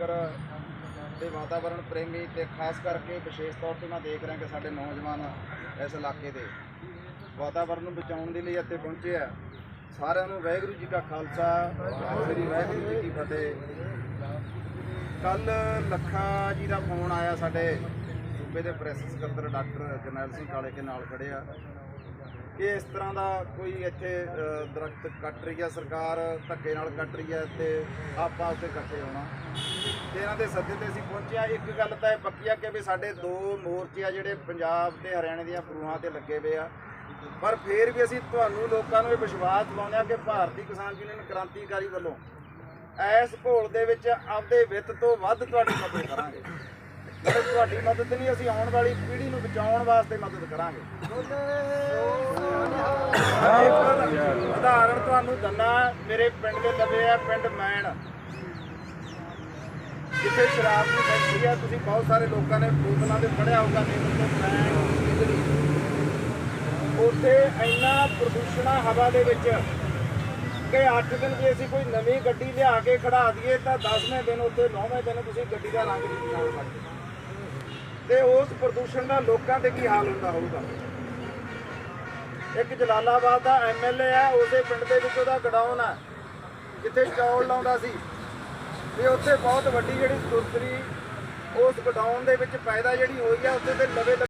Speaker ਤੇ ਵਾਤਾਵਰਣ ਪ੍ਰੇਮੀ ਤੇ ਖਾਸ ਕਰਕੇ ਵਿਸ਼ੇਸ਼ ਤੌਰ ਤੇ ਮੈਂ ਦੇਖ ਰਿਹਾ ਕਿ ਸਾਡੇ ਨੌਜਵਾਨ ਇਸ ਇਲਾਕੇ ਦੇ ਵਾਤਾਵਰਣ ਨੂੰ ਬਚਾਉਣ ਦੇ ਲਈ ਇੱਥੇ ਪਹੁੰਚੇ ਆ। ਸਾਰਿਆਂ ਨੂੰ ਵਾਹਿਗੁਰੂ ਜੀ ਕਾ ਖਾਲਸਾ, ਸ੍ਰੀ ਵਾਹਿਗੁਰੂ ਜੀ ਕੀ ਫਤਿਹ। ਕੱਲ ਲੱਖਾ ਜੀ ਦਾ ਫੋਨ ਆਇਆ ਸਾਡੇ ਸੂਬੇ ਦੇ ਪ੍ਰੈਸ ਸਕੱਤਰ ਡਾਕਟਰ ਜਰਨੈਲ ਸਿੰਘ ਕਾਲੇ ਕੇ ਨਾਲ ਖੜੇ ਆ। ਕਿ ਇਸ ਤਰ੍ਹਾਂ ਦਾ ਕੋਈ ਇੱਥੇ ਅ, ਦਰਖਤ ਕੱਟ ਰਹੀ ਹੈ ਸਰਕਾਰ ਧੱਕੇ ਨਾਲ ਕੱਟ ਰਹੀ ਹੈ ਤੇ ਆਪਾਂ ਉੱਤੇ ਇਕੱਠੇ ਹੋਣਾ। ਤੇ ਇਹਨਾਂ ਦੇ ਸੱਦੇ ਤੇ ਅਸੀਂ ਪਹੁੰਚੇ ਆ ਇੱਕ ਗੱਲ ਤਾਂ ਇਹ ਪੱਕੀ ਆ ਕਿ ਵੀ ਸਾਡੇ ਦੋ ਮੋਰਚੇ ਆ ਜਿਹੜੇ ਪੰਜਾਬ ਤੇ ਹਰਿਆਣੇ ਦੀਆਂ ਫਰੂਹਾਂ ਤੇ ਲੱਗੇ ਹੋਏ ਆ। ਪਰ ਫੇਰ ਵੀ ਅਸੀਂ ਤੁਹਾਨੂੰ ਲੋਕਾਂ ਨੂੰ ਇਹ ਵਿਸ਼ਵਾਸ ਦਿਵਾਉਂਦੇ ਆ ਕਿ ਭਾਰਤੀ ਕਿਸਾਨ ਯੂਨੀਅਨ ਕ੍ਰਾਂਤੀਕਾਰੀ ਵੱਲੋਂ ਇਸ ਘੋਲ ਦੇ ਵਿੱਚ ਆਪਦੇ ਵਿੱਤ ਤੋਂ ਵੱਧ ਤੁਹਾਡੀ ਮਦਦ ਕਰਾਂਗੇ। ਤੁਹਾਡੀ ਮਦਦ ਨਹੀਂ, ਅਸੀਂ ਆਉਣ ਵਾਲੀ ਪੀੜ੍ਹੀ ਨੂੰ ਬਚਾਉਣ ਵਾਸਤੇ ਮਦਦ ਕਰਾਂਗੇ। ਇੱਕ ਉਦਾਹਰਣ ਤੁਹਾਨੂੰ ਦੰਨਾ ਮੇਰੇ ਪਿੰਡ ਦੇ ਲਵੇ ਆ, ਪਿੰਡ ਮੈਣ। ਜਿੱਥੇ ਸ਼ਰਾਬ ਦੀ ਫੈਕਟਰੀ ਆ, ਤੁਸੀਂ ਬਹੁਤ ਸਾਰੇ ਲੋਕਾਂ ਨੇ ਬੋਤਲਾਂ ਦੇ ਪੜਿਆ ਹੋਊਗਾ ਨੇਮ ਤੋਂ ਮੈਣ ਉੱਥੇ ਇੰਨਾ ਪ੍ਰਦੂਸ਼ਣ ਹਵਾ ਦੇ ਵਿੱਚ ਕਿ 8 ਦਿਨ ਜੇ ਅਸੀਂ ਕੋਈ ਨਵੀਂ ਗੱਡੀ ਲਿਆ ਕੇ ਖੜਾ ਦਈਏ, ਤਾਂ 10ਵੇਂ ਦਿਨ ਉੱਤੇ 9ਵੇਂ ਦਿਨ ਤੁਸੀਂ ਗੱਡੀ ਦਾ ਰੰਗ ਨਹੀਂ ਪਛਾਣ ਸਕਦੇ। ਤੇ ਉਸ ਪ੍ਰਦੂਸ਼ਣ ਦਾ ਲੋਕਾਂ ਤੇ ਕੀ ਹਾਲ ਹੁੰਦਾ ਹੋਊਗਾ? ਇੱਕ ਜਲਾਲਾਬਾਦ ਦਾ ਐਮਐਲਏ ਆ, ਉਸੇ ਪਿੰਡ ਦੇ ਵਿੱਚ ਉਹਦਾ ਗਡਾਊਨ ਆ, ਜਿੱਥੇ ਚੌਲ ਲਾਉਂਦਾ ਸੀ। ਤੇ ਉੱਥੇ ਬਹੁਤ ਵੱਡੀ ਜਿਹੜੀ ਸੁਰਸਰੀ ਉਸ ਗਡਾਊਨ ਦੇ ਵਿੱਚ ਪੈਦਾ ਜਿਹੜੀ ਹੋਈ ਆ, ਉੱਥੇ ਤੇ ਲਵੇ